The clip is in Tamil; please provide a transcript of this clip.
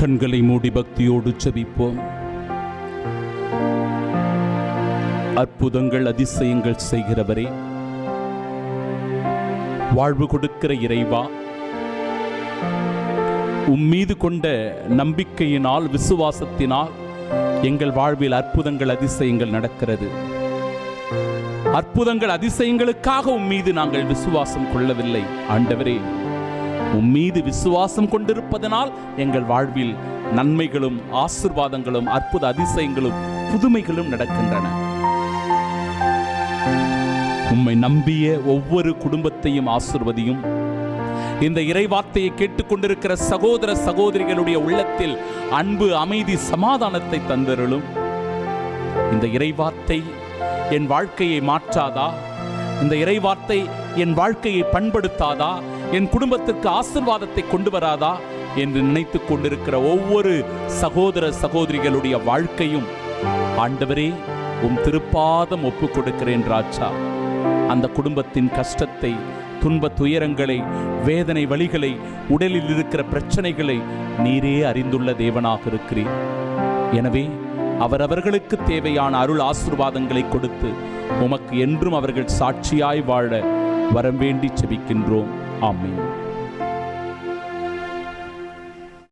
கண்களை மூடி பக்தியோடு செபிப்போம் அற்புதங்கள் அதிசயங்கள் செய்கிறவரே வாழ்வு கொடுக்கிற இறைவா உம்மீது கொண்ட நம்பிக்கையினால் விசுவாசத்தினால் எங்கள் வாழ்வில் அற்புதங்கள் அதிசயங்கள் நடக்கிறது. அற்புதங்கள் அதிசயங்களுக்காக உம்மீது நாங்கள் விசுவாசம் கொள்ளவில்லை. ஆண்டவரே உம்மீது விசுவாசம் கொண்டிருப்பதனால் எங்கள் வாழ்வில் நன்மைகளும் ஆசிர்வாதங்களும் அற்புத அதிசயங்களும் புதுமைகளும் நடக்கின்றன. உம்மை நம்பிய ஒவ்வொரு குடும்பத்தையும் ஆசிர்வதியும். இந்த இறைவார்த்தையை கேட்டுக்கொண்டிருக்கிற சகோதர சகோதரிகளுடைய உள்ளத்தில் அன்பு அமைதி சமாதானத்தை தந்தருளும். இந்த இறைவார்த்தை என் வாழ்க்கையை மாற்றாதா? இந்த இறைவார்த்தை என் வாழ்க்கையை பண்படுத்தாதா? என் குடும்பத்திற்கு ஆசிர்வாதத்தை கொண்டு வராதா என்று நினைத்துக் கொண்டிருக்கிற ஒவ்வொரு சகோதர சகோதரிகளுடைய வாழ்க்கையும் ஆண்டவரே உம் திருப்பாதம் ஒப்புக் கொடுக்கிறேன் ராஜா. அந்த குடும்பத்தின் கஷ்டத்தை துன்ப துயரங்களை வேதனை வழிகளை உடலில் இருக்கிற பிரச்சனைகளை நீரே அறிந்துள்ள தேவனாக இருக்கிறீர். எனவே அவரவர்களுக்கு தேவையான அருள் ஆசிர்வாதங்களை கொடுத்து உமக்கு என்றும் அவர்கள் சாட்சியாய் வாழ வரம் வேண்டி செபிக்கின்றோம். Amém.